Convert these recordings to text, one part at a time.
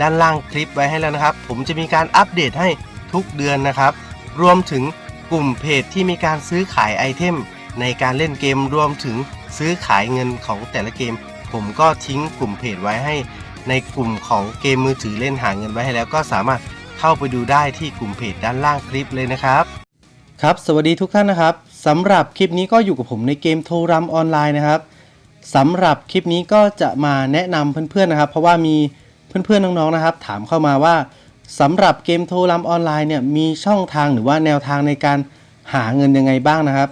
ด้านล่างคลิปไว้ให้แล้วนะครับ ผมจะมีการอัปเดตให้ทุกเดือนนะครับ รวมถึงกลุ่มเพจที่มีการซื้อขายไอเทม ในการเล่นเกมรวมถึงซื้อขายเงินของแต่ละเกม ผมก็ทิ้งกลุ่มเพจไว้ให้ ในกลุ่มของเกมมือถือเล่นหาเงินไว้ให้แล้วก็สามารถเข้าไปดูได้ที่กลุ่มเพจด้านล่างคลิปเลยนะครับครับสวัสดีทุกท่านนะครับสำหรับคลิปนี้ก็อยู่กับผมในเกมโทรัมออนไลน์นะครับสำหรับคลิปนี้ก็จะมาแนะนำเพื่อนๆนะครับ เพราะว่ามี เพื่อนๆน้องๆนะครับ ถามเข้ามาว่าสำหรับเกมโทรัมออนไลน์เนี่ยมีช่องทางหรือว่าแนวทางในการหาเงินยังไงบ้างนะครับ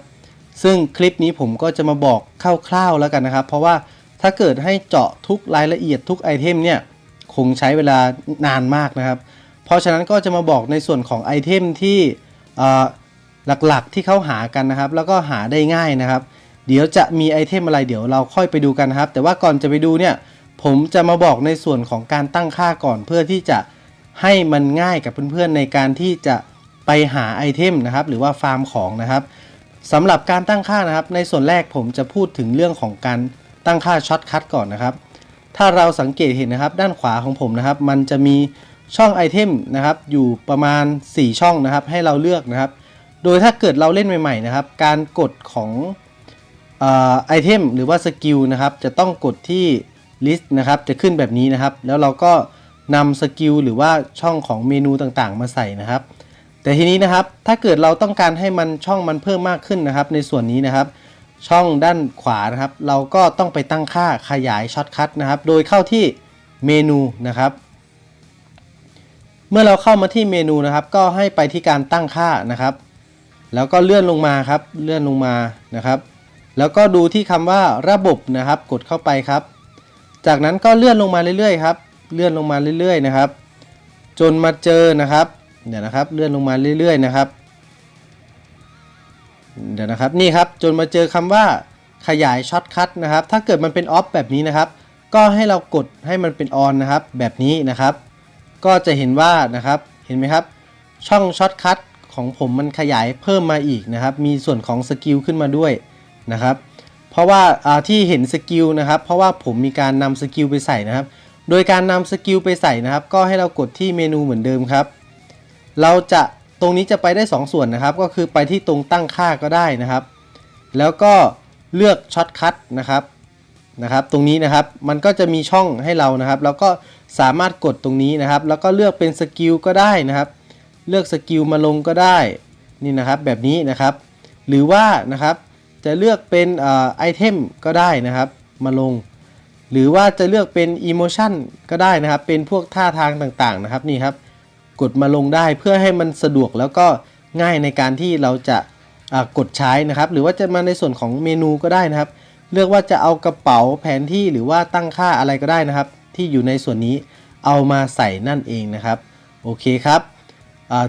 ซึ่งคลิปนี้ผมก็จะมาบอกคร่าวๆแล้วกันนะครับ เพราะว่าถ้าเกิดให้เจาะทุกรายละเอียดทุกไอเทมเนี่ยคงใช้เวลานานมากนะครับ เพราะฉะนั้นก็จะมาบอกในส่วนของไอเทมที่หลักๆที่เขาหากันนะครับ แล้วก็หาได้ง่ายนะครับ เดี๋ยวจะมีไอเทมอะไรเดี๋ยวเราค่อยไปดูกันนะครับ แต่ว่าก่อนจะไปดูเนี่ย ผมจะมาบอกในส่วนของการตั้งค่าก่อน เพื่อที่จะให้มันง่ายกับเพื่อนๆในการที่จะไปหาไอเทมนะครับ หรือว่าฟาร์มของนะครับสำหรับการตั้งค่านะครับ ในส่วนแรกผมจะพูดถึงเรื่องของการตั้งค่าช็อตคัทก่อนนะครับ ถ้าเราสังเกตเห็นนะครับ ด้านขวาของผมนะครับ มันจะมีช่องไอเทมนะครับ อยู่ประมาณ 4 ช่องนะครับ ให้เราเลือกนะครับ โดยถ้าเกิดเราเล่นใหม่ๆนะครับ การกดของไอเทมหรือว่าสกิลนะครับ จะต้องกดที่ list นะครับ จะขึ้นแบบนี้นะครับ แล้วเราก็นำสกิลหรือว่าช่องของเมนูต่างๆ มาใส่นะครับ แต่ทีนี้นะครับ ถ้าเกิดเราต้องการให้มันช่องมันเพิ่มมากขึ้นนะครับ ในส่วนนี้นะครับ ช่องด้านขวานะครับ เราก็ต้องไปตั้งค่าขยายช็อตคัทนะครับ โดยเข้าที่เมนูนะครับ เมื่อเราเข้ามาที่เมนูนะครับ ก็ให้ไปที่การตั้งค่านะครับ แล้วก็เลื่อนลงมาครับ เลื่อนลงมานะครับ แล้วก็ดูที่คำว่าระบบนะครับ กดเข้าไปครับ จากนั้นก็เลื่อนลงมาเรื่อยๆครับ เลื่อนลงมาเรื่อยๆนะครับ จนมาเจอนะครับ เดี๋ยวนะครับ เลื่อนลงมาเรื่อยๆนะครับ เดี๋ยวนะครับ นี่ครับ จนมาเจอคำว่าขยายช็อตคัทนะครับ ถ้าเกิดมันเป็นออฟแบบนี้นะครับ ก็ให้เรากดให้มันเป็นออนนะครับ แบบนี้นะครับ ก็จะเห็นว่านะครับ เห็นไหมครับ ช่องช็อตคัทของผมมันขยายเพิ่มมาอีกนะครับ มีส่วนของสกิลขึ้นมาด้วยนะครับ ราะว่าที่เห็นสกิลนะครับเพราะว่าผมมีการนำสกิลไปใส่นะครับ โดยการนำสกิลไปใส่นะครับ ก็ให้เรากดที่เมนูเหมือนเดิมครับ เราจะตรงนี้จะไปได้ 2 ส่วนนะครับ ก็คือไปที่ตรงตั้งค่าก็ได้นะครับ แล้วก็เลือกช็อตคัทนะครับนะครับ ตรงนี้นะครับมันก็จะมีช่องให้เรานะครับ แล้วก็สามารถกดตรงนี้นะครับ แล้วก็เลือกเป็นสกิลก็ได้นะครับ เลือกสกิลมาลงก็ได้นี่นะครับแบบนี้นะครับ หรือว่านะครับ จะเลือกเป็นไอเทมก็ได้นะครับ มาลง หรือว่าจะเลือกเป็นอิโมชันก็ได้นะครับ เป็นพวกท่าทางต่างๆนะครับนี่ครับ กดมาลงได้เพื่อให้มันสะดวกแล้วก็ง่ายในการที่เราจะกดใช้นะครับ หรือว่าจะมาในส่วนของเมนูก็ได้นะครับ เลือกว่าจะเอากระเป๋าแผนที่หรือว่าตั้งค่าอะไรก็ได้นะครับ ที่อยู่ในส่วนนี้เอามาใส่นั่นเองนะครับโอเคครับ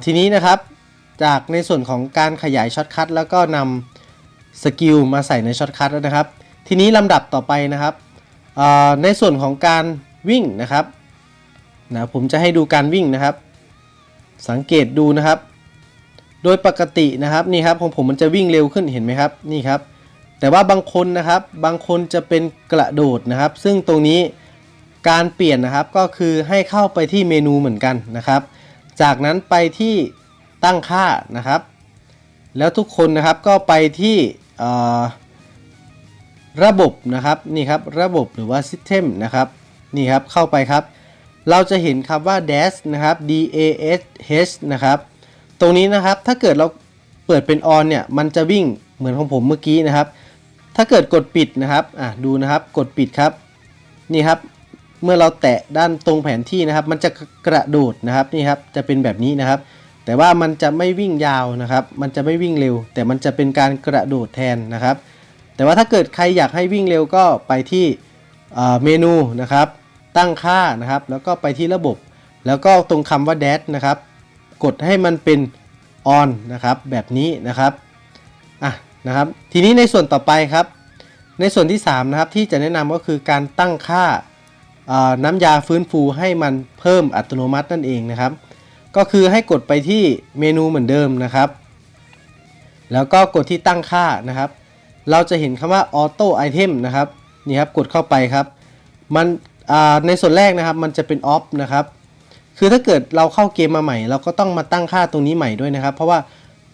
ทีนี้นะครับจากในส่วนของการขยายช็อตคัทแล้วก็นำ สกิลมาใส่ในช็อตคัทแล้วนะครับ ทีนี้ลำดับต่อไปนะครับ ในส่วนของการวิ่งนะครับนะผมจะให้ดูการวิ่งนะครับ สังเกตดูนะครับ โดยปกตินะครับนี่ครับของผมมันจะวิ่งเร็วขึ้นเห็นไหมครับนี่ครับ แต่ว่าบางคนนะครับบางคนจะเป็นกระโดดนะครับ ซึ่งตรงนี้การเปลี่ยนนะครับก็คือให้เข้าไปที่เมนูเหมือนกันนะครับ จากนั้นไปที่ตั้งค่านะครับ แล้วทุกคนนะครับก็ไปที่ ระบบนะครับนี่ครับระบบหรือว่า System นะครับนี่ครับเข้าไปครับ เราจะเห็นคำว่า dash นะครับ d a s h นะครับตรงนี้นะครับถ้าเกิดเราเปิดเป็น on เนี่ยมันจะวิ่งเหมือนของผมเมื่อกี้นะครับ ถ้าเกิดกดปิดนะครับอะดูนะครับกดปิดครับนี่ครับเมื่อเราแตะด้านตรงแผนที่นะครับ มันจะกระโดดนะครับนี่ครับจะเป็นแบบนี้นะครับ แต่ว่ามันจะไม่วิ่งยาวนะครับ มันจะไม่วิ่งเร็ว แต่มันจะเป็นการกระโดดแทนนะครับ แต่ว่าถ้าเกิดใครอยากให้วิ่งเร็วก็ไปที่เมนูนะครับ ตั้งค่านะครับ แล้วก็ไปที่ระบบ แล้วก็ตรงคำว่า dash นะครับ กดให้มันเป็น on นะครับ แบบนี้นะครับอะนะครับ ทีนี้ในส่วนต่อไปครับ ในส่วนที่ 3 นะครับ ที่จะแนะนำก็คือการตั้งค่าน้ำยาฟื้นฟูให้มันเพิ่มอัตโนมัตินั่นเองนะครับ ก็คือให้กดไปที่เมนูเหมือนเดิมนะครับ แล้วก็กดที่ตั้งค่านะครับ เราจะเห็นคำว่า auto item นะครับนี่ครับกดเข้าไปครับ มันในส่วนแรกนะครับมันจะเป็น off นะครับ คือถ้าเกิดเราเข้าเกมมาใหม่ เราก็ต้องมาตั้งค่าตรงนี้ใหม่ด้วยนะครับ เพราะว่า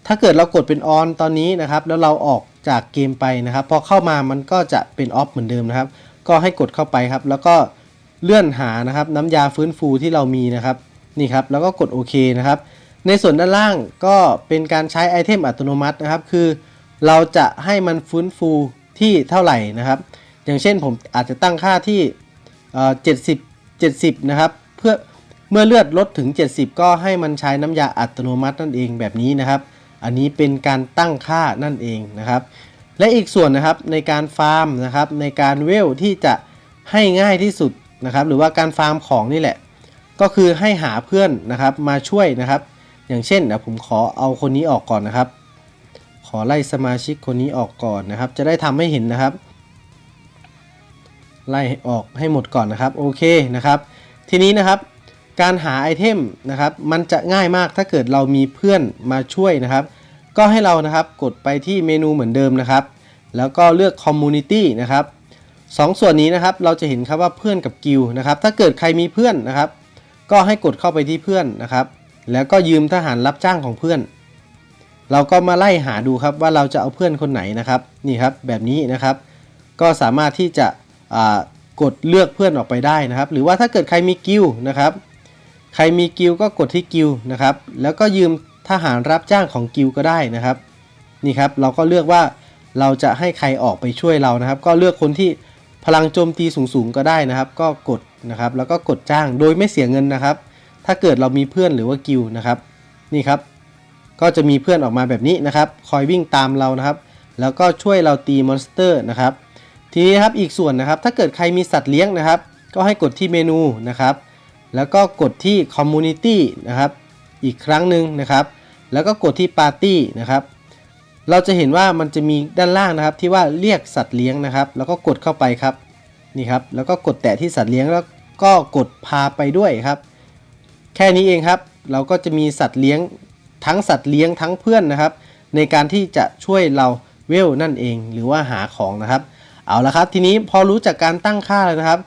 ถ้าเกิดเรากดเป็น on ตอนนี้นะครับ แล้วเราออกจากเกมไปนะครับ พอเข้ามามันก็จะเป็น off เหมือนเดิมนะครับ ก็ให้กดเข้าไปครับ แล้วก็เลื่อนหานะครับน้ำยาฟื้นฟูที่เรามีนะครับ นี่ครับแล้วก็กดโอเคนะครับ ในส่วนด้านล่างก็เป็นการใช้ไอเทมอัตโนมัตินะครับ คือเราจะให้มันฟื้นฟูที่เท่าไหร่นะครับ อย่างเช่นผมอาจจะตั้งค่าที่เอ่อ70 70นะครับเพื่อเมื่อเลือดลดถึง 70 ก็ให้มันใช้น้ำยาอัตโนมัตินั่นเองแบบนี้นะครับ อันนี้เป็นการตั้งค่านั่นเองนะครับ และอีกส่วนนะครับในการฟาร์มนะครับในการเวลที่จะให้ง่ายที่สุดนะครับ หรือว่าการฟาร์มของนี่แหละ ก็คือให้หาเพื่อนนะครับมาช่วยนะครับ อย่างเช่นเดี๋ยวผมขอเอาคนนี้ออกก่อนนะครับ ขอไล่สมาชิกคนนี้ออกก่อนนะครับ จะได้ทำให้เห็นนะครับ ไล่ออกให้หมดก่อนนะครับโอเคนะครับ ทีนี้นะครับ การหาไอเทมนะครับ มันจะง่ายมากถ้าเกิดเรามีเพื่อนมาช่วยนะครับ ก็ให้เรานะครับกดไปที่เมนูเหมือนเดิมนะครับ แล้วก็เลือก Community นะครับสองส่วนนี้นะครับเราจะเห็นครับว่าเพื่อนกับกิลนะครับ ถ้าเกิดใครมีเพื่อนนะครับ ก็ให้กดเข้าไปที่เพื่อนนะครับ แล้วก็ยืมทหารรับจ้างของเพื่อน เราก็มาไล่หาดูครับว่าเราจะเอาเพื่อนคนไหนนะครับ นี่ครับแบบนี้นะครับ ก็สามารถที่จะกดเลือกเพื่อนออกไปได้นะครับ หรือว่าถ้าเกิดใครมีกิลนะครับ ใครมีกิลก็กดที่กิลนะครับ แล้วก็ยืมทหารรับจ้างของกิลก็ได้นะครับ นี่ครับเราก็เลือกว่าเราจะให้ใครออกไปช่วยเรานะครับ ก็เลือกคนที่ พลังโจมตีสูงๆก็ได้นะครับ ก็กดนะครับ แล้วก็กดจ้างโดยไม่เสียเงินนะครับ ถ้าเกิดเรามีเพื่อนหรือว่ากิลนะครับนี่ครับ ก็จะมีเพื่อนออกมาแบบนี้นะครับ คอยวิ่งตามเรานะครับ แล้วก็ช่วยเราตีมอนสเตอร์นะครับ ทีนี้ครับอีกส่วนนะครับ ถ้าเกิดใครมีสัตว์เลี้ยงนะครับ ก็ให้กดที่เมนูนะครับ แล้วก็กดที่ Community นะครับ อีกครั้งหนึ่งนะครับ แล้วก็กดที่ Party นะครับ เราจะเห็นว่ามันจะมีด้านล่างนะครับ ที่ว่าเรียกสัตว์เลี้ยงนะครับ แล้วก็กดเข้าไปครับนี่ครับ แล้วก็กดแตะที่สัตว์เลี้ยงแล้วก็กดพาไปด้วยครับ แค่นี้เองครับ เราก็จะมีสัตว์เลี้ยงทั้งสัตว์เลี้ยงทั้งเพื่อนนะครับ ในการที่จะช่วยเราเวลนั่นเอง หรือว่าหาของนะครับ เอาละครับทีนี้พอรู้จักการตั้งค่าแล้วนะครับ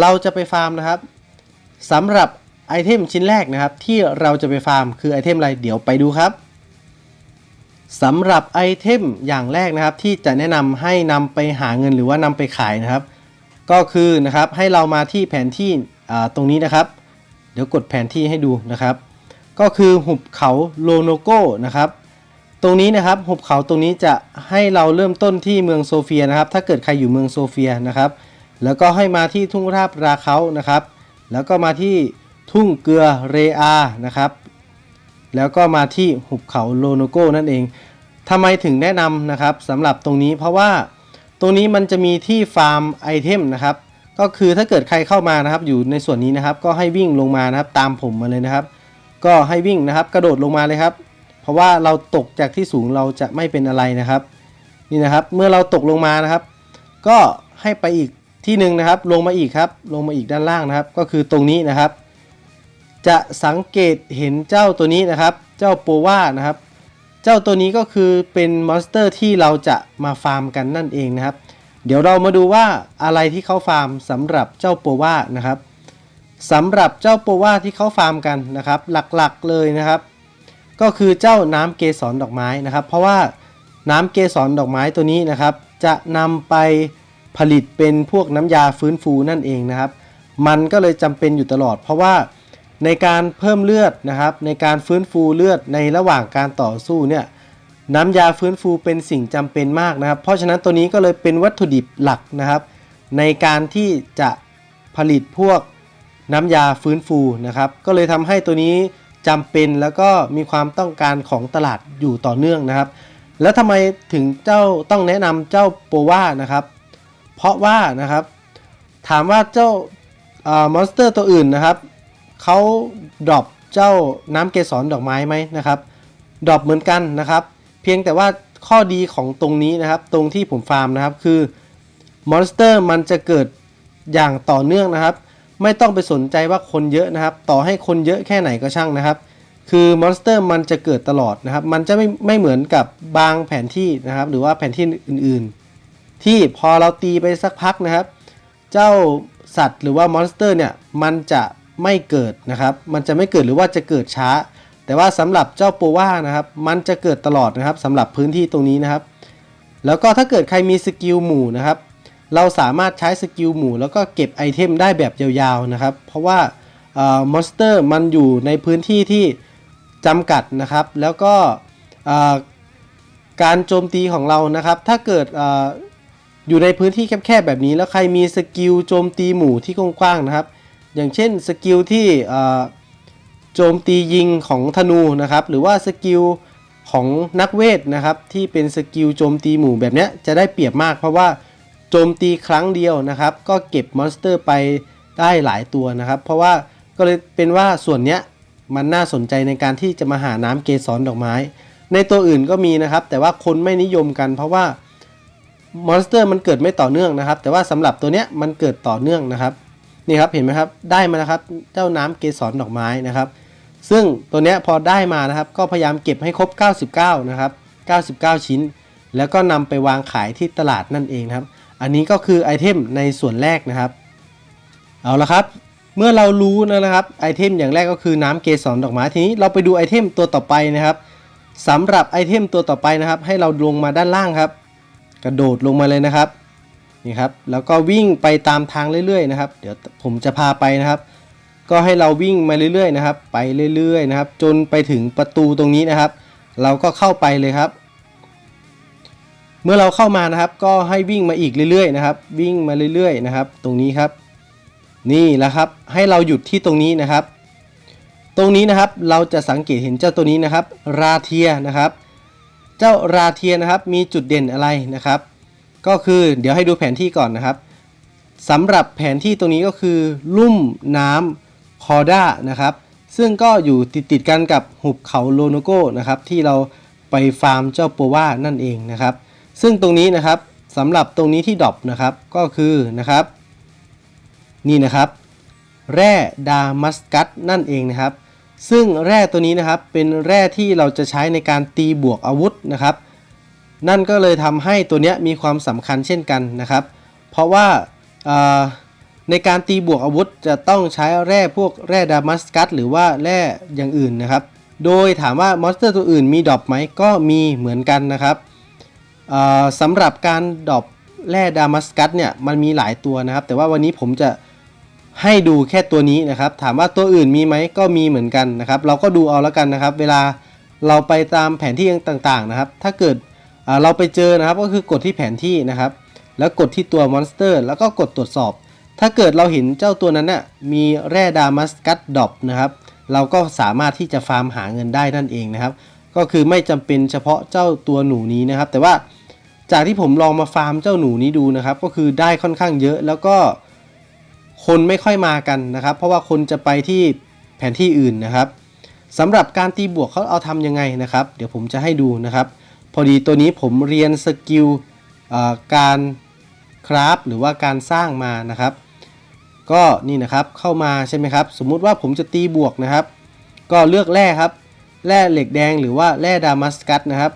เราจะไปฟาร์มนะครับสำหรับไอเทมชิ้นแรกนะครับ ที่เราจะไปฟาร์มคือไอเทมอะไรเดี๋ยวไปดูครับ สำหรับไอเทมอย่างแรกนะครับ ที่จะแนะนำให้นำไปหาเงินหรือว่านำไปขายนะครับ ก็คือนะครับให้เรามาที่แผนที่ตรงนี้นะครับ เดี๋ยวกดแผนที่ให้ดูนะครับ ก็คือหุบเขาโลโนโกนะครับตรงนี้นะครับหุบเขาตรงนี้จะให้เราเริ่มต้นที่เมืองโซเฟียนะครับ ถ้าเกิดใครอยู่เมืองโซเฟียนะครับ แล้วก็ให้มาที่ทุ่งราบราเขานะครับ แล้วก็มาที่ทุ่งเกลือเรอานะครับ แล้วก็มาที่หุบเขาโลโนโกนั่นเองทำไมถึงแนะนำนะครับสำหรับตรงนี้เพราะว่าตรงนี้มันจะมีที่ฟาร์มไอเทมนะครับ ก็คือถ้าเกิดใครเข้ามานะครับ อยู่ในส่วนนี้นะครับ ก็ให้วิ่งลงมานะครับ ตามผมมาเลยนะครับ ก็ให้วิ่งนะครับ กระโดดลงมาเลยครับ เพราะว่าเราตกจากที่สูงเราจะไม่เป็นอะไรนะครับ นี่นะครับ เมื่อเราตกลงมานะครับ ก็ให้ไปอีกที่หนึ่งนะครับ ลงมาอีกครับ ลงมาอีกด้านล่างนะครับ ก็คือตรงนี้นะครับ จะสังเกตเห็นเจ้าตัวนี้นะครับ เจ้าโปว่านะครับ เจ้าตัวนี้ก็คือเป็นมอนสเตอร์ที่เราจะมาฟาร์มกันนั่นเองนะครับ เดี๋ยวเรามาดูว่าอะไรที่เขาฟาร์มสำหรับเจ้าโปว่านะครับสำหรับเจ้าโปว่าที่เขาฟาร์มกันนะครับ หลักๆเลยนะครับ ก็คือเจ้าน้ำเกสรดอกไม้นะครับ เพราะว่าน้ำเกสรดอกไม้ตัวนี้นะครับ จะนำไปผลิตเป็นพวกน้ำยาฟื้นฟูนั่นเองนะครับ มันก็เลยจำเป็นอยู่ตลอด เพราะว่า ในการเพิ่มเลือดนะครับ ในการฟื้นฟูเลือดในระหว่างการต่อสู้เนี่ยน้ำยาฟื้นฟูเป็นสิ่งจำเป็นมากนะครับ เพราะฉะนั้นตัวนี้ก็เลยเป็นวัตถุดิบหลักนะครับ ในการที่จะผลิตพวกน้ำยาฟื้นฟูนะครับ ก็เลยทำให้ตัวนี้จำเป็นแล้วก็มีความต้องการของตลาดอยู่ต่อเนื่องนะครับ แล้วทำไมถึงเจ้าต้องแนะนำเจ้าโปว่านะครับ เพราะว่านะครับ ถามว่าเจ้ามอนสเตอร์ตัวอื่นนะครับ เขาดรอปเจ้าน้ำเกสรดอกไม้ไหมนะครับดรอปเหมือนกันนะครับ เพียงแต่ว่าข้อดีของตรงนี้นะครับ ตรงที่ผมฟาร์มนะครับคือมอนสเตอร์มันจะเกิดอย่างต่อเนื่องนะครับ ไม่ต้องไปสนใจว่าคนเยอะนะครับ ต่อให้คนเยอะแค่ไหนก็ช่างนะครับ คือมอนสเตอร์มันจะเกิดตลอดนะครับ มันจะไม่ไม่เหมือนกับบางแผนที่นะครับ หรือว่าแผนที่อื่นๆ ที่พอเราตีไปสักพักนะครับ เจ้าสัตว์หรือว่ามอนสเตอร์เนี่ยมันจะ ไม่เกิดนะครับ มันจะไม่เกิดหรือว่าจะเกิดช้า แต่ว่าสำหรับเจ้าโปว่านะครับ มันจะเกิดตลอดนะครับสำหรับพื้นที่ตรงนี้นะครับ แล้วก็ถ้าเกิดใครมีสกิลหมู่นะครับ เราสามารถใช้สกิลหมู่ แล้วก็เก็บไอเทมได้แบบยาวๆนะครับ เพราะว่ามอนสเตอร์มันอยู่ในพื้นที่ที่จำกัดนะครับ แล้วก็การโจมตีของเรานะครับ ถ้าเกิดออยู่ในพื้นที่แคบๆแบบนี้ แล้วใครมีสกิลโจมตีหมู่ที่กว้างๆนะครับ อย่างเช่นสกิลที่โจมตียิงของธนูนะครับ หรือว่าสกิลของนักเวทนะครับ ที่เป็นสกิลโจมตีหมู่แบบนี้จะได้เปรียบมาก เพราะว่าโจมตีครั้งเดียวนะครับ ก็เก็บมอนสเตอร์ไปได้หลายตัวนะครับ เพราะว่าก็เลยเป็นว่าส่วนเนี้ยมันน่าสนใจในการที่จะมาหาน้ำเกสรดอกไม้ ในตัวอื่นก็มีนะครับ แต่ว่าคนไม่นิยมกัน เพราะว่ามอนสเตอร์มันเกิดไม่ต่อเนื่องนะครับ แต่ว่าสำหรับตัวเนี้ยมันเกิดต่อเนื่องนะครับ นี่ครับเห็นไหมครับได้มาแล้วครับเจ้าน้ำเกสรดอกไม้นะครับ ซึ่งตัวเนี้ยพอได้มานะครับ ก็พยายามเก็บให้ครบ 99 นะครับ 99 ชิ้น แล้วก็นำไปวางขายที่ตลาดนั่นเองครับ อันนี้ก็คือไอเทมในส่วนแรกนะครับ เอาละครับ เมื่อเรารู้นะครับไอเทมอย่างแรกก็คือน้ำเกสรดอกไม้ทีนี้เราไปดูไอเทมตัวต่อไปนะครับสำหรับไอเทมตัวต่อไปนะครับ ให้เราลงมาด้านล่างครับ กระโดดลงมาเลยนะครับ นี่ครับแล้วก็วิ่งไปตามทางเรื่อยๆนะครับ เดี๋ยวผมจะพาไปนะครับ ก็ให้เราวิ่งมาเรื่อยๆนะครับ ไปเรื่อยๆนะครับ จนไปถึงประตูตรงนี้นะครับ เราก็เข้าไปเลยครับ เมื่อเราเข้ามานะครับ ก็ให้วิ่งมาอีกเรื่อยๆนะครับ วิ่งมาเรื่อยๆนะครับ ตรงนี้ครับ นี่แหละครับให้เราหยุดที่ตรงนี้นะครับ ตรงนี้นะครับเราจะสังเกตเห็นเจ้าตัวนี้นะครับ ราเทียนะครับ เจ้าราเทียนะครับมีจุดเด่นอะไรนะครับ ก็คือเดี๋ยวให้ดูแผนที่ก่อนนะครับสำหรับแผนที่ตรงนี้ก็คือ ลุ่มน้ำคอด้านะครับ ซึ่งก็อยู่ติดติดกันกับหุบเขาโลโนโกนะครับ ที่เราไปฟาร์มเจ้าโปว่านั่นเองนะครับ ซึ่งตรงนี้นะครับสำหรับตรงนี้ที่ดรอปนะครับก็คือนะครับ นี่นะครับ แร่ดามัสกัสนั่นเองนะครับ ซึ่งแร่ตัวนี้นะครับเป็นแร่ที่เราจะใช้ในการตีบวกอาวุธนะครับ นั่นก็เลยทำให้ตัวเนี้ยมีความสำคัญเช่นกันนะครับ เพราะว่าในการตีบวกอาวุธจะต้องใช้แร่พวกแร่ดามัสกัสหรือว่าแร่อย่างอื่นนะครับ โดยถามว่ามอนสเตอร์ตัวอื่นมีดรอปไหมก็มีเหมือนกันนะครับสำหรับการดรอปแร่ดามัสกัสเนี่ยมันมีหลายตัวนะครับ แต่ว่าวันนี้ผมจะให้ดูแค่ตัวนี้นะครับ ถามว่าตัวอื่นมีไหมก็มีเหมือนกันนะครับ เราก็ดูเอาแล้วกันนะครับ เวลาเราไปตามแผนที่ต่างๆนะครับ ถ้าเกิด เราไปเจอนะครับก็คือกดที่แผนที่นะครับ แล้วกดที่ตัวมอนสเตอร์ แล้วก็กดตรวจสอบ ถ้าเกิดเราเห็นเจ้าตัวนั้นน่ะมีแร่ดามัสกัสดอปนะครับเราก็สามารถที่จะฟาร์มหาเงินได้นั่นเองนะครับ ก็คือไม่จำเป็นเฉพาะเจ้าตัวหนูนี้นะครับ แต่ว่าจากที่ผมลองมาฟาร์มเจ้าหนูนี้ดูนะครับ ก็คือได้ค่อนข้างเยอะแล้วก็คนไม่ค่อยมากันนะครับ เพราะว่าคนจะไปที่แผนที่อื่นนะครับสำหรับการตีบวกเขาเอาทำยังไงนะครับ เดี๋ยวผมจะให้ดูนะครับ พอดีตัวนี้ผมเรียนสกิลการคราฟหรือว่าการสร้างมานะครับ ก็นี่นะครับเข้ามาใช่ไหมครับ สมมุติว่าผมจะตีบวกนะครับ ก็เลือกแร่ครับแร่เหล็กแดงหรือว่าแร่ดามัสกัสนะครับ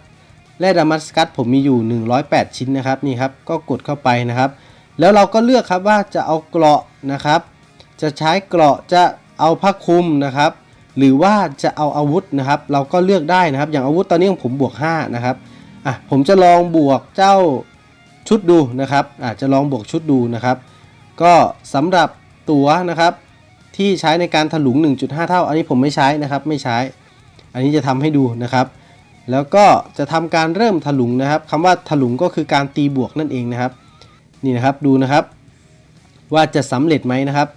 แร่ดามัสกัสผมมีอยู่ 108 ชิ้นนะครับนี่ครับก็กดเข้าไปนะครับ แล้วเราก็เลือกครับว่าจะเอาเกราะนะครับ จะใช้เกราะจะเอาผ้าคลุมนะครับ หรือว่าจะเอาอาวุธนะครับ เราก็เลือกได้นะครับ อย่างอาวุธตอนนี้ของผมบวก 5 นะครับอะผมจะลองบวกเจ้าชุดดูนะครับอาจจะลองบวกชุดดูนะครับ ก็สำหรับตัวนะครับที่ใช้ในการถลุง 1.5 เท่า อันนี้ผมไม่ใช้นะครับ ไม่ใช้ อันนี้จะทำให้ดูนะครับ แล้วก็จะทำการเริ่มถลุงนะครับคำว่าถลุงก็คือการตีบวกนั่นเองนะครับ นี่นะครับดูนะครับ ว่าจะสำเร็จไหมนะครับ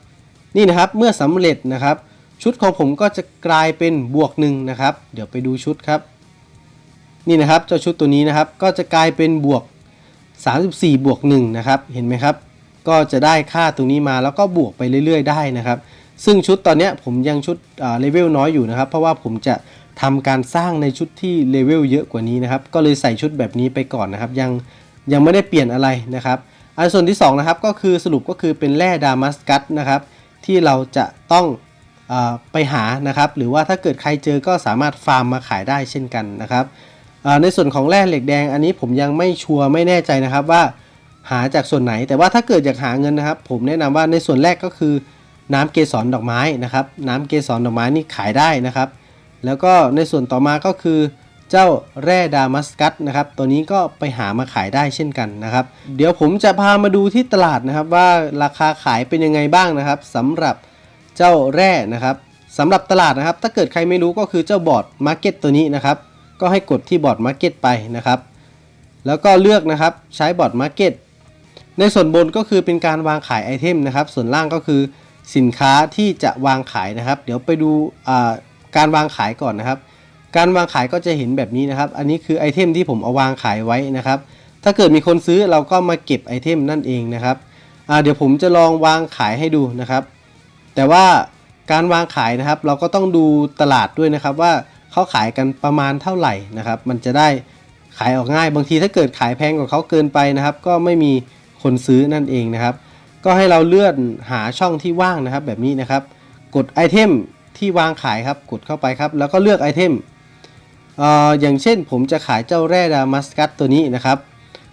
นี่นะครับเมื่อสำเร็จนะครับ ชุดของผมก็จะกลายเป็นบวกหนึ่งนะครับ เดี๋ยวไปดูชุดครับ นี่นะครับเจ้าชุดตัวนี้นะครับก็จะกลายเป็นบวก 34 บวก1นะครับ เห็นไหมครับ ก็จะได้ค่าตรงนี้มาแล้วก็บวกไปเรื่อย ๆ ได้นะครับ ซึ่งชุดตอนนี้ผมยังชุดเลเวลน้อยอยู่นะครับ เพราะว่าผมจะทำการสร้างในชุดที่เลเวลเยอะกว่านี้นะครับ ก็เลยใส่ชุดแบบนี้ไปก่อนนะครับ ยังยังไม่ได้เปลี่ยนอะไรนะครับ อันส่วนที่สองนะครับก็คือสรุปก็คือเป็นแร่ดามัสกัสนะครับ ที่เราจะต้อง ไปหานะครับหรือว่าถ้าเกิดใครเจอก็สามารถฟาร์มมาขายได้เช่นกันนะครับในส่วนของแร่เหล็กแดงอันนี้ผมยังไม่ชัวร์ไม่แน่ใจนะครับว่าหาจากส่วนไหน แต่ว่าถ้าเกิดอยากหาเงินนะครับ ผมแนะนำว่าในส่วนแรกก็คือน้ำเกสรดอกไม้นะครับ น้ำเกสรดอกไม้นี่ขายได้นะครับ แล้วก็ในส่วนต่อมาก็คือเจ้าแร่ดามัสกัสนะครับตัวนี้ก็ไปหามาขายได้เช่นกันนะครับ เดี๋ยวผมจะพามาดูที่ตลาดนะครับว่าราคาขายเป็นยังไงบ้างนะครับสำหรับ เจ้าแร่นะครับสำหรับตลาดนะครับ ถ้าเกิดใครไม่รู้ก็คือเจ้าบอร์ดมาร์เก็ตตัวนี้นะครับ ก็ให้กดที่บอร์ดมาร์เก็ตไปนะครับ แล้วก็เลือกนะครับใช้บอร์ดมาร์เก็ตในส่วนบนก็คือเป็นการวางขายไอเทมนะครับ ส่วนล่างก็คือสินค้าที่จะวางขายนะครับ เดี๋ยวไปดูการวางขายก่อนนะครับ การวางขายก็จะเห็นแบบนี้นะครับ อันนี้คือไอเทมที่ผมเอาวางขายไว้นะครับ ถ้าเกิดมีคนซื้อเราก็มาเก็บไอเทมนั่นเองนะครับเดี๋ยวผมจะลองวางขายให้ดูนะครับ แต่ว่าการวางขายนะครับ เราก็ต้องดูตลาดด้วยนะครับ ว่าเขาขายกันประมาณเท่าไหร่นะครับ มันจะได้ขายออกง่ายบางทีถ้าเกิดขายแพงกว่าเขาเกินไปนะครับ ก็ไม่มีคนซื้อนั่นเองนะครับ ก็ให้เราเลื่อนหาช่องที่ว่างนะครับ แบบนี้นะครับ กดไอเทมที่วางขายครับกดเข้าไปครับ แล้วก็เลือกไอเทมเอออย่างเช่นผมจะขายเจ้าแร่ดามัสกัสตัวนี้นะครับ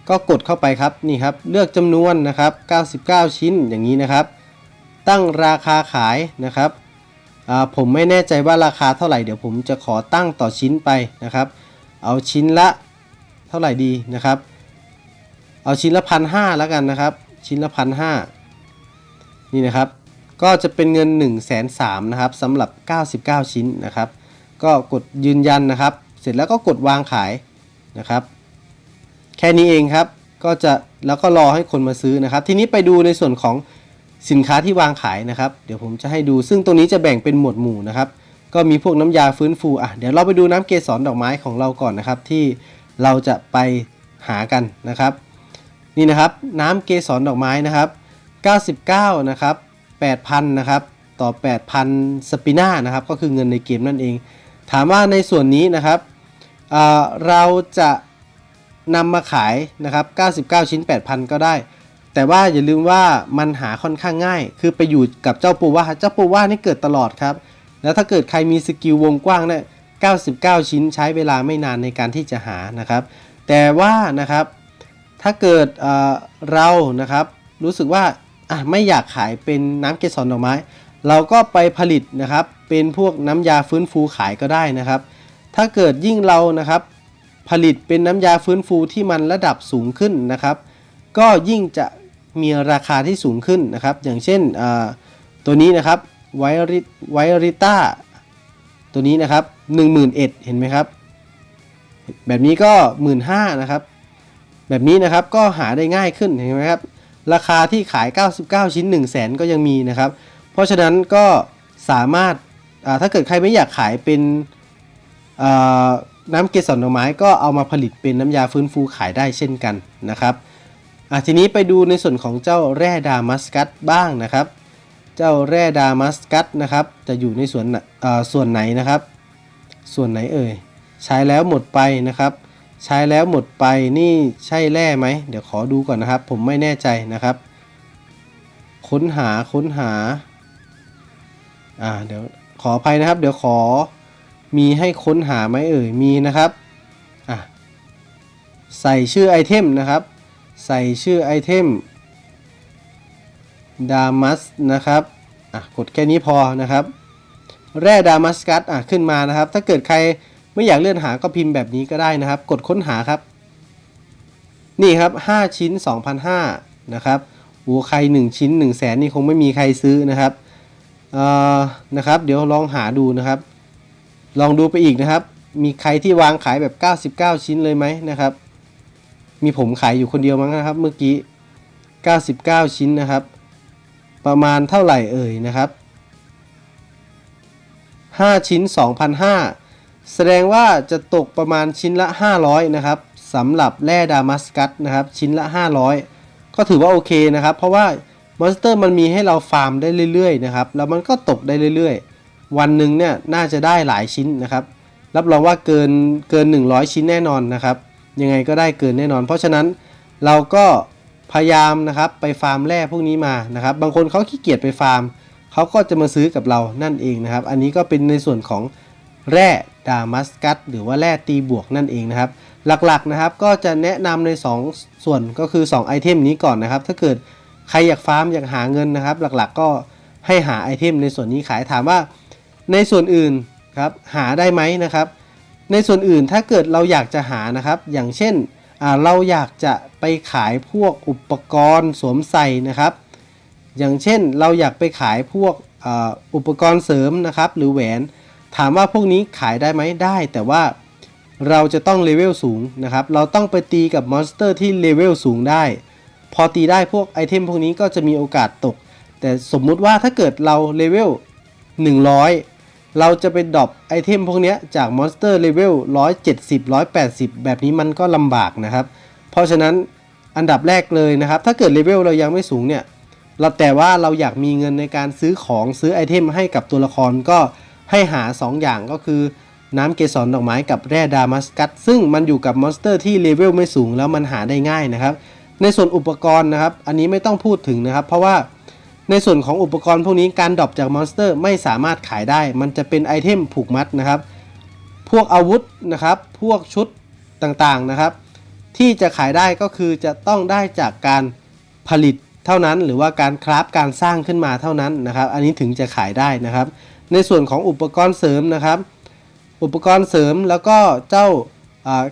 ก็กดเข้าไปครับนี่ครับ เลือกจำนวนนะครับ 99 ชิ้นอย่างนี้นะครับ ตั้งราคาขายนะครับผมไม่แน่ใจว่าราคาเท่าไหร่เดี๋ยวผมจะขอตั้งต่อชิ้นไปนะครับ เอาชิ้นละเท่าไหร่ดีนะครับ เอาชิ้นละพันห้าแล้วกันนะครับ ชิ้นละพันห้านี่นะครับ ก็จะเป็นเงิน1นึ่งแสนสามนะครับสำหรับ 99 ชิ้นนะครับ ก็กดยืนยันนะครับ เสร็จแล้วก็กดวางขายนะครับ แค่นี้เองครับก็จะแล้วก็รอให้คนมาซื้อนะครับ ทีนี้ไปดูในส่วนของ สินค้าที่วางขายนะครับ เดี๋ยวผมจะให้ดูซึ่งตรงนี้จะแบ่งเป็นหมวดหมู่นะครับ ก็มีพวกน้ำยาฟื้นฟูอะเดี๋ยวเราไปดูน้ำเกสรดอกไม้ของเราก่อนนะครับ ที่เราจะไปหากันนะครับ นี่นะครับ น้ำเกสรดอกไม้นะครับ 99 นะครับ 8,000 นะครับ ต่อ 8,000 สปิน่านะครับ ก็คือเงินในเกมนั่นเอง ถามว่าในส่วนนี้นะครับเเราจะนำมาขายนะครับ 99 ชิ้น 8,000 ก็ได้ แต่ว่าอย่าลืมว่ามันหาค่อนข้างง่าย คือไปอยู่กับเจ้าปูว่าเจ้าปูว่านี่เกิดตลอดครับ แล้วถ้าเกิดใครมีสกิลวงกว้างเนี่ย99 ชิ้นใช้เวลาไม่นานในการที่จะหานะครับ แต่ว่านะครับถ้าเกิดเเรานะครับรู้สึกว่าไม่อยากขายเป็นน้ำเกสรดอกไม้ เราก็ไปผลิตนะครับเป็นพวกน้ำยาฟื้นฟูขายก็ได้นะครับ ถ้าเกิดยิ่งเรานะครับผลิตเป็นน้ำยาฟื้นฟูที่มันระดับสูงขึ้นนะครับ ก็ยิ่งจะ มีราคาที่สูงขึ้นนะครับ อย่างเช่นตัวนี้นะครับไวริไวริต้าตัวนี้นะครับ11,000เห็นไหมครับ แบบนี้ก็ 15,000นะครับ แบบนี้นะครับก็หาได้ง่ายขึ้นเห็นไหมครับ ราคาที่ขาย 99 ชิ้น 1 0 0 0 0แสนก็ยังมีนะครับ เพราะฉะนั้นก็สามารถถ้าเกิดใครไม่อยากขายเป็นน้ำเกสรดอกไม้ก็เอามาผลิตเป็นน้ำยาฟื้นฟูขายได้เช่นกันนะครับ อะทีนี้ไปดูในส่วนของเจ้าแร่ดามัสกัสบ้างนะครับ เจ้าแร่ดามัสกัสนะครับจะอยู่ในส่วนอ่าส่วนไหนนะครับ ส่วนไหนเอ่ยใช้แล้วหมดไปนะครับ ใช้แล้วหมดไปนี่ใช่แร่ไหมเดี๋ยวขอดูก่อนนะครับ ผมไม่แน่ใจนะครับ ค้นหาค้นหาอ่าเดี๋ยวขออภัยนะครับ เดี๋ยวขอมีให้ค้นหาไหมเอ่ยมีนะครับอะใส่ชื่อไอเทมนะครับ ใส่ชื่อไอเทมดามัสนะครับอะกดแค่นี้พอนะครับ แร่ดามัสกัสอะขึ้นมานะครับ ถ้าเกิดใครไม่อยากเลื่อนหาก็พิมพ์แบบนี้ก็ได้นะครับ กดค้นหาครับ นี่ครับ 5 ชิ้น 2,500นะครับโอ้ใคร 1 ชิ้น 1 0 0 0 0แสนนี่คงไม่มีใครซื้อนะครับเอ่อนะครับ เดี๋ยวลองหาดูนะครับ ลองดูไปอีกนะครับ มีใครที่วางขายแบบ 99 ชิ้นเลยไหมนะครับ มีผมขายอยู่คนเดียวมั้งนะครับ เมื่อกี้ 99 ชิ้นนะครับ ประมาณเท่าไหร่เอ่ยนะครับ 5 ชิ้น 2,500 แสดงว่าจะตกประมาณชิ้นละ 500 นะครับสำหรับแร่ดามัสกัสนะครับ ชิ้นละ 500 ก็ถือว่าโอเคนะครับ เพราะว่ามอนสเตอร์มันมีให้เราฟาร์มได้เรื่อยๆนะครับ แล้วมันก็ตกได้เรื่อยๆ วันหนึ่งเนี่ยน่าจะได้หลายชิ้นนะครับ รับรองว่าเกินเกิน 100 ชิ้นแน่นอนนะครับ ยังไงก็ได้เกินแน่นอน เพราะฉะนั้นเราก็พยายามนะครับไปฟาร์มแร่พวกนี้มานะครับ บางคนเขาขี้เกียจไปฟาร์มเขาก็จะมาซื้อกับเรานั่นเองนะครับ อันนี้ก็เป็นในส่วนของแร่ดามัสกัสหรือว่าแร่ตีบวกนั่นเองนะครับ หลักๆนะครับก็จะแนะนำใน 2 ส่วนก็คือ2ไอเทมนี้ก่อนนะครับ ถ้าเกิดใครอยากฟาร์มอยากหาเงินนะครับ หลักๆก็ให้หาไอเทมในส่วนนี้ขายถามว่า ในส่วนอื่นครับหาได้ไหมนะครับ ในส่วนอื่นถ้าเกิดเราอยากจะหานะครับ อย่างเช่นเราอยากจะไปขายพวกอุปกรณ์สวมใส่นะครับ อย่างเช่นเราอยากไปขายพวกอ,อุปกรณ์เสริมนะครับ หรือแหวน ถามว่าพวกนี้ขายได้ไหมได้ แต่ว่าเราจะต้องเลเวลสูงนะครับ เราต้องไปตีกับมอนสเตอร์ที่เลเวลสูงได้ พอตีได้พวกไอเทมพวกนี้ก็จะมีโอกาสตก แต่สมมุติว่าถ้าเกิดเราเลเวล100 เราจะไปดรอปไอเทมพวกนี้จากมอนสเตอร์เลเวล170 180 แบบนี้มันก็ลำบากนะครับ เพราะฉะนั้นอันดับแรกเลยนะครับ ถ้าเกิดเลเวลเรายังไม่สูงเนี่ยเราแต่ว่าเราอยากมีเงินในการซื้อของซื้อไอเทมให้กับตัวละครก็ให้หา 2 อย่างก็คือ น้ำเกสรดอกไม้กับแร่ดามัสกัสซึ่งมันอยู่กับมอนสเตอร์ที่เลเวลไม่สูงแล้วมันหาได้ง่ายนะครับ ในส่วนอุปกรณ์นะครับ อันนี้ไม่ต้องพูดถึงนะครับ เพราะว่า ในส่วนของอุปกรณ์พวกนี้การดรอปจากมอนสเตอร์ไม่สามารถขายได้ มันจะเป็นไอเทมผูกมัดนะครับ พวกอาวุธนะครับ พวกชุดต่างๆนะครับ ที่จะขายได้ก็คือจะต้องได้จากการผลิตเท่านั้น หรือว่าการคราฟการสร้างขึ้นมาเท่านั้นนะครับ อันนี้ถึงจะขายได้นะครับ ในส่วนของอุปกรณ์เสริมนะครับ อุปกรณ์เสริมแล้วก็เจ้า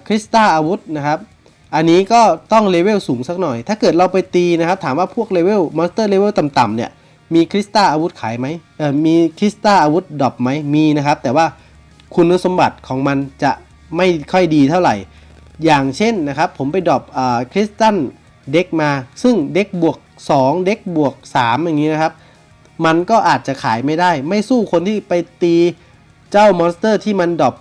คริสตัลอาวุธนะครับ อันนี้ก็ต้องเลเวลสูงสักหน่อย ถ้าเกิดเราไปตีนะครับ ถามว่าพวกเลเวลมอนสเตอร์เลเวลต่ำๆเนี่ย มีคริสตัลอาวุธขายไหมเออมีคริสตัลอาวุธดรอปไหมมีนะครับ แต่ว่าคุณสมบัติของมันจะไม่ค่อยดีเท่าไหร่ อย่างเช่นนะครับ ผมไปดรอปคริสตัลเด็กมา ซึ่งเด็กบวก 2 เด็กบวก 3 อย่างนี้นะครับ มันก็อาจจะขายไม่ได้ ไม่สู้คนที่ไปตีเจ้ามอนสเตอร์ที่มันดรอป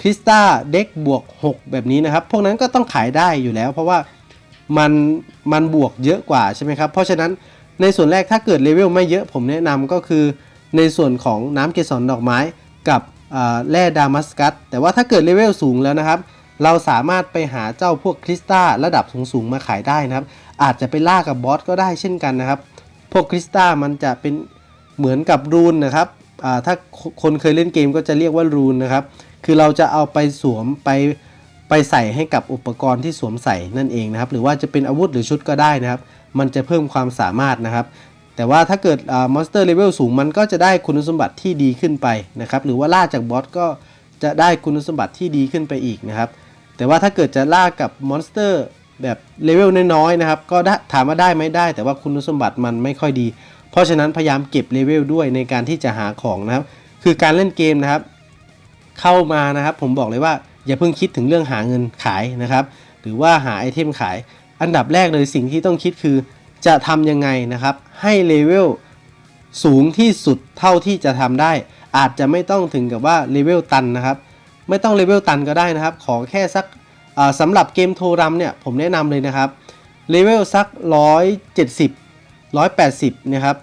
คริสตัลเด็กบวก 6 แบบนี้นะครับ พวกนั้นก็ต้องขายได้อยู่แล้ว เพราะว่ามันมันบวกเยอะกว่าใช่ไหมครับ เพราะฉะนั้นในส่วนแรกถ้าเกิดเลเวลไม่เยอะผมแนะนำก็คือ ในส่วนของน้ำเกสรดอกไม้กับแร่ดามัสกัส แต่ว่าถ้าเกิดเลเวลสูงแล้วนะครับ เราสามารถไปหาเจ้าพวกคริสตัลระดับสูงๆมาขายได้นะครับ อาจจะไปล่ากับบอสก็ได้เช่นกันนะครับ พวกคริสตัลมันจะเป็นเหมือนกับรูนนะครับถ้าคนเคยเล่นเกมก็จะเรียกว่ารูนนะครับ คือเราจะเอาไปสวมไปไปใส่ให้กับอุปกรณ์ที่สวมใส่นั่นเองนะครับ หรือว่าจะเป็นอาวุธหรือชุดก็ได้นะครับ มันจะเพิ่มความสามารถนะครับ แต่ว่าถ้าเกิดมอนสเตอร์เลเวลสูงมันก็จะได้คุณสมบัติที่ดีขึ้นไปนะครับ หรือว่าล่าจากบอสก็จะได้คุณสมบัติที่ดีขึ้นไปอีกนะครับ แต่ว่าถ้าเกิดจะล่ากับมอนสเตอร์แบบเลเวลน้อยๆนะครับ ก็ได้ถามว่าได้ไหมได้ แต่ว่าคุณสมบัติมันไม่ค่อยดี เพราะฉะนั้นพยายามเก็บเลเวลด้วยในการที่จะหาของนะครับ คือการเล่นเกมนะครับ เข้ามานะครับ ผมบอกเลยว่าอย่าเพิ่งคิดถึงเรื่องหาเงินขายนะครับ หรือว่าหาไอเทมขาย อันดับแรกเลยสิ่งที่ต้องคิดคือจะทำยังไงนะครับ ให้เลเวลสูงที่สุดเท่าที่จะทำได้ อาจจะไม่ต้องถึงกับว่าเลเวลตันนะครับ ไม่ต้องเลเวลตันก็ได้นะครับ ขอแค่สักอ่าสำหรับเกมโทรัมเนี่ยผมแนะนำเลยนะครับเลเวลสัก 170 180 นะครับ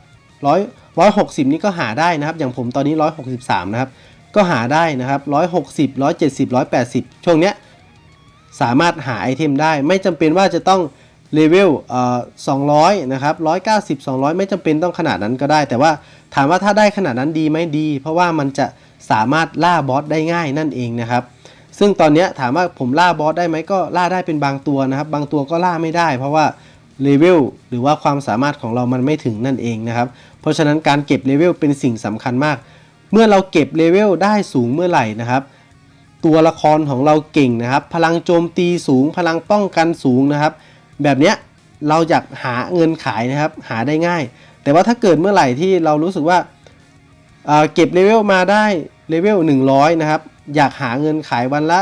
100 160 นี่ก็หาได้นะครับ อย่างผมตอนนี้ 163 นะครับ ก็หาได้นะครับ 160 170 180 ช่วงเนี้ยสามารถหาไอเทมได้ ไม่จำเป็นว่าจะต้องเลเวลเอ่อ200นะครับ190 200ไม่จำเป็นต้องขนาดนั้นก็ได้ แต่ว่าถามว่าถ้าได้ขนาดนั้นดีไหมดี เพราะว่ามันจะสามารถล่าบอสได้ง่ายนั่นเองนะครับ ซึ่งตอนนี้ถามว่าผมล่าบอสได้ไหมก็ล่าได้เป็นบางตัวนะครับ บางตัวก็ล่าไม่ได้ เพราะว่าเลเวลหรือว่าความสามารถของเรามันไม่ถึงนั่นเองนะครับ เพราะฉะนั้นการเก็บเลเวลเป็นสิ่งสำคัญมาก เมื่อเราเก็บเลเวลได้สูงเมื่อไหร่นะครับ ตัวละครของเราเก่งนะครับ พลังโจมตีสูง พลังป้องกันสูงนะครับ แบบเนี้ยเราอยากหาเงินขายนะครับ หาได้ง่าย แต่ว่าถ้าเกิดเมื่อไหร่ที่เรารู้สึกว่าเเก็บเลเวลมาได้เลเวล100 นะครับ อยากหาเงินขายวันละ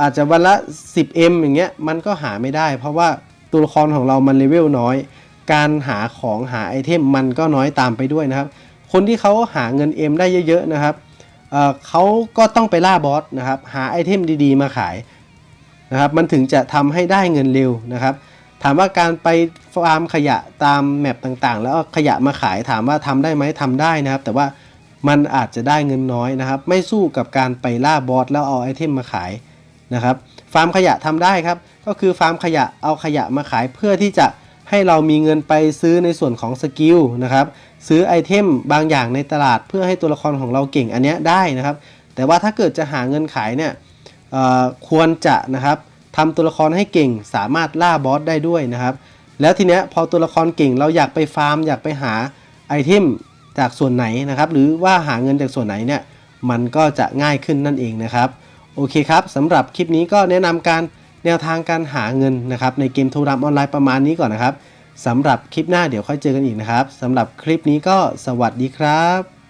อาจจะวันละ 10m อย่างเงี้ยมันก็หาไม่ได้ เพราะว่าตัวละครของเรามันเลเวลน้อย การหาของหาไอเทมมันก็น้อยตามไปด้วยนะครับ คนที่เขาหาเงิน M ได้เยอะๆนะครับเเขาก็ต้องไปล่าบอสนะครับ หาไอเทมดีๆมาขายนะครับ มันถึงจะทำให้ได้เงินเร็วนะครับ ถามว่าการไปฟาร์มขยะตามแมปต่างๆ แล้วขยะมาขายถามว่าทำได้ไหมทำได้นะครับ แต่ว่ามันอาจจะได้เงินน้อยนะครับ ไม่สู้กับการไปล่าบอสแล้วเอาไอเทมมาขายนะครับ ฟาร์มขยะทำได้ครับ ก็คือฟาร์มขยะเอาขยะมาขายเพื่อที่จะให้เรามีเงินไปซื้อในส่วนของสกิลนะครับ ซื้อไอเทมบางอย่างในตลาดเพื่อให้ตัวละครของเราเก่งอันเนี้ยได้นะครับ แต่ว่าถ้าเกิดจะหาเงินขายเนี่ยควรจะนะครับทำตัวละครให้เก่งสามารถล่าบอสได้ด้วยนะครับ แล้วทีเนี้ยพอตัวละครเก่งเราอยากไปฟาร์ม อยากไปหาไอเทมจากส่วนไหนนะครับ หรือว่าหาเงินจากส่วนไหนเนี่ยมันก็จะง่ายขึ้นนั่นเองนะครับ โอเคครับสำหรับคลิปนี้ก็แนะนำการแนวทางการหาเงินนะครับในเกมโทรรมออนไลน์ประมาณนี้ก่อนนะครับ สำหรับคลิปหน้าเดี๋ยวค่อยเจอกันอีกนะครับสำหรับคลิปนี้ก็สวัสดีครับ